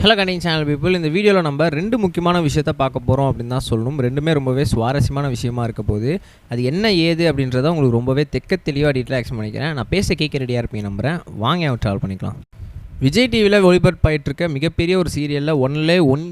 Hello கண்டிங் channel people இந்த வீடியோவில் நம்ம ரெண்டு முக்கியமான விஷயத்த பார்க்க போகிறோம் அப்படின்னு தான் சொல்லணும். ரெண்டுமே ரொம்பவே சுவாரஸ்யமான விஷயமா இருக்க போது அது என்ன ஏது அப்படின்றத உங்களுக்கு ரொம்பவே தெக்க தெளிவாக டீட்டெயிலாக எக்ஸ்பிளைன் பண்ணிக்கிறேன். நான் பேச கேட்க ரெடியாக இருப்பீங்க நம்புகிறேன் வாங்க அவன் ட்ராவல் பண்ணிக்கலாம். விஜய் டிவியில் ஒளிபரப்பாயிட்டு இருக்க மிகப்பெரிய ஒரு சீரியலில் ஒன்லே ஒன்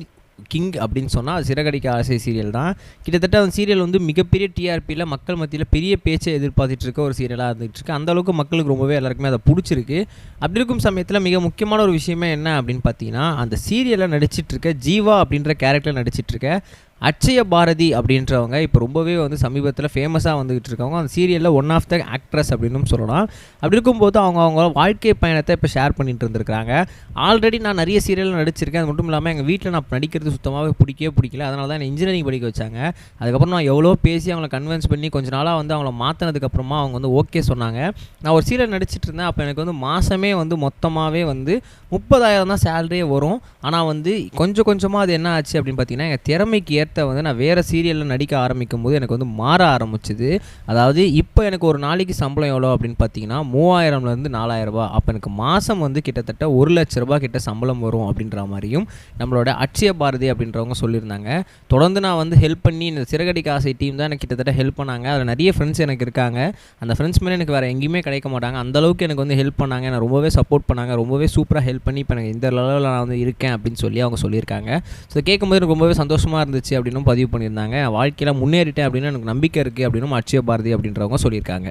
கிங் அப்படின்னு சொன்னால் அது சிறகடிக்க ஆசை சீரியல் தான். கிட்டத்தட்ட அந்த சீரியல் வந்து மிகப்பெரிய டிஆர்பியில் மக்கள் மத்தியில் பெரிய பேச்சை எதிர்பார்த்துட்டு இருக்க ஒரு சீரியலாக இருந்துகிட்ருக்கு அந்தளவுக்கு அந்த அளவுக்கு மக்களுக்கு ரொம்பவே எல்லாருக்குமே அதை பிடிச்சிருக்கு. அப்படி இருக்கும் சமயத்தில் மிக முக்கியமான ஒரு விஷயமே என்ன அப்படின்னு பார்த்தீங்கன்னா அந்த சீரியலில் நடிச்சிட்ருக்க ஜீவா அப்படின்ற கேரக்டர் நடிச்சிட்ருக்க அட்சய பாரதி அப்படின்றவங்க இப்போ ரொம்பவே வந்து சமீபத்தில் ஃபேமஸாக வந்துகிட்டு இருக்கவங்க. அந்த சீரியலில் ஒன் ஆஃப் த ஆக்ட்ரஸ் அப்படின்னு சொல்லலாம். அப்படி இருக்கும்போது அவங்க அவங்க வாழ்க்கை பயணத்தை இப்போ ஷேர் பண்ணிட்டு இருந்திருக்காங்க ஆல்ரெடி நான் நிறைய சீரியல் நடிச்சிருக்கேன். அது மட்டும் இல்லாமல் எங்கள் வீட்டில் நான் நடிக்கிறது சுத்தமாகவே பிடிக்கவே பிடிக்கல. அதனால தான் இன்ஜினியரிங் படிக்க வச்சாங்க. அதுக்கப்புறம் நான் எவ்வளோ பேசி அவங்கள கன்வின்ஸ் பண்ணி கொஞ்ச நாளாக வந்து அவங்கள மாற்றினதுக்கப்புறமா அவங்க வந்து ஓகே சொன்னாங்க. நான் ஒரு சீரியல் நடிச்சிட்டு இருந்தேன். அப்போ எனக்கு வந்து மாதமே வந்து மொத்தமாகவே வந்து முப்பதாயிரம் தான் சேலரியே வரும். ஆனால் வந்து கொஞ்சம் கொஞ்சமாக அது என்ன ஆச்சு அப்படின்னு பார்த்தீங்கன்னா எங்கள் திறமைக்கு ஏற்ற வந்து நான் வேறு சீரியலில் நடிக்க ஆரம்பிக்கும் போது எனக்கு வந்து மாற ஆரம்பிச்சுது. அதாவது இப்போ எனக்கு ஒரு நாளைக்கு சம்பளம் எவ்வளோ அப்படின்னு பார்த்தீங்கன்னா மூவாயிரம்லேருந்து நாலாயிரரூபா அப்போ எனக்கு மாதம் வந்து கிட்டத்தட்ட ஒரு லட்ச ரூபா கிட்ட சம்பளம் வரும் அப்படின்ற மாதிரியும் நம்மளோட அட்சய பாரதி அப்படின்றவங்க சொல்லியிருந்தாங்க. தொடர்ந்து நான் வந்து ஹெல்ப் பண்ணி இந்த சிறகடி காசை டீம் தான் எனக்கு கிட்டத்தட்ட ஹெல்ப் பண்ணாங்க. அதில் நிறைய ஃப்ரெண்ட்ஸ் எனக்கு இருக்காங்க. அந்த ஃப்ரெண்ட்ஸ் மேலே எனக்கு வேறு எங்கேயுமே கிடைக்க மாட்டாங்க. அந்தளவுக்கு எனக்கு வந்து ஹெல்ப் பண்ணாங்க. நான் ரொம்பவே சப்போர்ட் பண்ணாங்க. ரொம்பவே சூப்பராக ஹெல்ப் பண்ணி இப்போ எனக்கு இந்த லெவலில் நான் வந்து இருக்கேன் அப்படின்னு சொல்லி அவங்க சொல்லியிருக்காங்க. ஸோ கேட்கும்போது எனக்கு ரொம்பவே சந்தோஷமாக இருந்துச்சு அப்படின்னும் பதிவு பண்ணியிருந்தாங்க. வாழ்க்கையில் முன்னேறிட்டேன் அப்படின்னு எனக்கு நம்பிக்கை இருக்குது அப்படின்னும் அட்சய பாரதி அப்படின்றவங்க சொல்லியிருக்காங்க.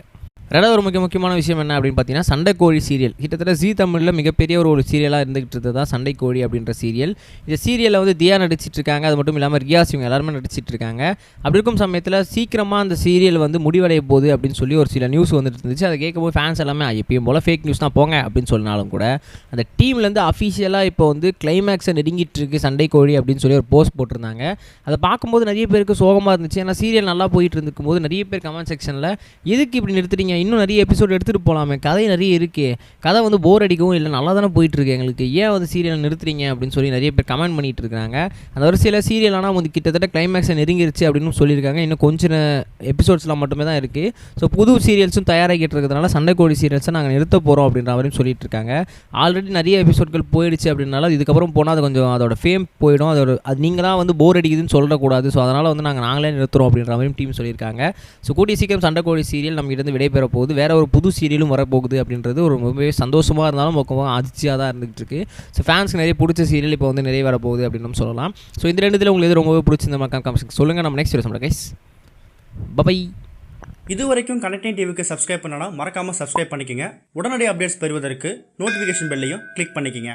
ரெண்டாவது ஒரு முக்கிய முக்கியமான விஷயம் என்ன அப்படின்னு பார்த்தீங்கன்னா சண்டை கோழி சீரியல். கிட்டத்தட்ட ஜி தமிழில் மிகப்பெரிய ஒரு ஒரு சீரியலாக இருந்துகிட்டு இருந்தது தான் சண்டை கோழி அப்படின்ற சீரியல் இந்த சீரியலில் வந்து தியா நடிச்சிட்டு இருக்காங்க. அது மட்டும் இல்லாமல் ரியாஸ் இவங்க எல்லாருமே நடிச்சிட்டு இருக்காங்க. அப்படி இருக்கும் சமயத்தில் சீக்கிரமாக அந்த சீரியல் வந்து முடிவடைய போகுது அப்படின்னு சொல்லி ஒரு சில நியூஸ் வந்துட்டு இருந்துச்சு. அதை கேட்கும்போது ஃபேன்ஸ் எல்லாமே எப்பயும் போல் ஃபேக் நியூஸ் தான் போங்க அப்படின்னு சொன்னாலும் கூட அந்த டீம்லேருந்து அஃபிஷியலாக இப்போ வந்து கிளைமேக்ஸை நெருங்கிட்டு இருக்கு சண்டை கோழி அப்படின்னு சொல்லி ஒரு போஸ்ட் போட்டிருந்தாங்க. அதை பார்க்கும்போது நிறைய பேருக்கு சோகமாக இருந்துச்சு. ஏன்னா சீரியல் நல்லா போயிட்டு இருக்கும்போது போது நிறைய பேர் கமெண்ட் செக்ஷனில் எதுக்கு இப்படி நிறுத்துறீங்க? இன்னும் நிறைய எபிசோட் எடுத்துகிட்டு போகலாமே கதை நிறைய இருக்கே. கதை வந்து போர் அடிக்கவும் இல்லை நல்லா தானே போயிட்டுருக்கு எங்களுக்கு. ஏன் வந்து சீரியல் நிறுத்துறீங்க அப்படின்னு சொல்லி நிறைய பேர் கமெண்ட் பண்ணிட்டு இருக்காங்க. அந்த வரிசையில் சில சீரியல் ஆனால் வந்து கிட்டத்தட்ட கிளைமேக்ஸை நெருங்கிருச்சு அப்படின்னு சொல்லியிருக்காங்க. இன்னும் கொஞ்சம் எபிசோட்ஸ்லாம் மட்டுமே தான் இருக்குது ஸோ புது சீரியல்ஸும் தயாராகிட்டு இருக்கிறதுனால சண்டைக்கோழி சீரியல்ஸை நாங்கள் நிறுத்த போகிறோம் அப்படின்ற மாதிரியும் சொல்லிட்டு இருக்காங்க. ஆல்ரெடி நிறைய எபிசோட்கள் போயிடுச்சு அப்படின்னால இதுக்கப்புறம் போனால் அது கொஞ்சம் அதோட ஃபேம் போயிடும். அதோட அது நீங்கள் தான் வந்து போர் அடிக்குதுன்னு சொல்லக்கூடாது. ஸோ அதனால் வந்து நாங்கள் நாங்களே நிறுத்துறோம் அப்படின்ற மாதிரியும் டீம் சொல்லியிருக்காங்க. ஸோ கூடிய சீக்கிரம் சண்டைக்கோழி சீரியல் நம்ம இருந்து விடைபெற வரப்போகுது. வேற ஒரு புது சீரியலும் வரப்போகுது அப்படின்றது ஒரு ரொம்பவே சந்தோஷமாக இருந்தாலும் முக்கமாக அதிர்ச்சியாக தான் இருந்துகிட்டு இருக்கு. ஸோ ஃபேன்ஸ்க்கு நிறைய பிடிச்ச சீரியல் இப்போ வந்து நிறைய வரப்போகுது போகுது அப்படின்னு சொல்லலாம். ஸோ இந்த ரெண்டுத்தில் உங்களுக்கு எது ரொம்பவே பிடிச்சிருந்த மக்கள் கமெண்ட்ஸ் சொல்லுங்கள் நம்ம நெக்ஸ்ட் வீடியோ கைஸ் பபை இது வரைக்கும் கனெக்டிங் டிவிக்கு சப்ஸ்கிரைப் பண்ணனா மறக்காமல் சப்ஸ்கிரைப் பண்ணிக்கங்க. உடனடி அப்டேட்ஸ் பெறுவதற்கு நோட்டிஃபிகேஷன் பெல்லையும் கிளிக் பண்ணிக்கங்க.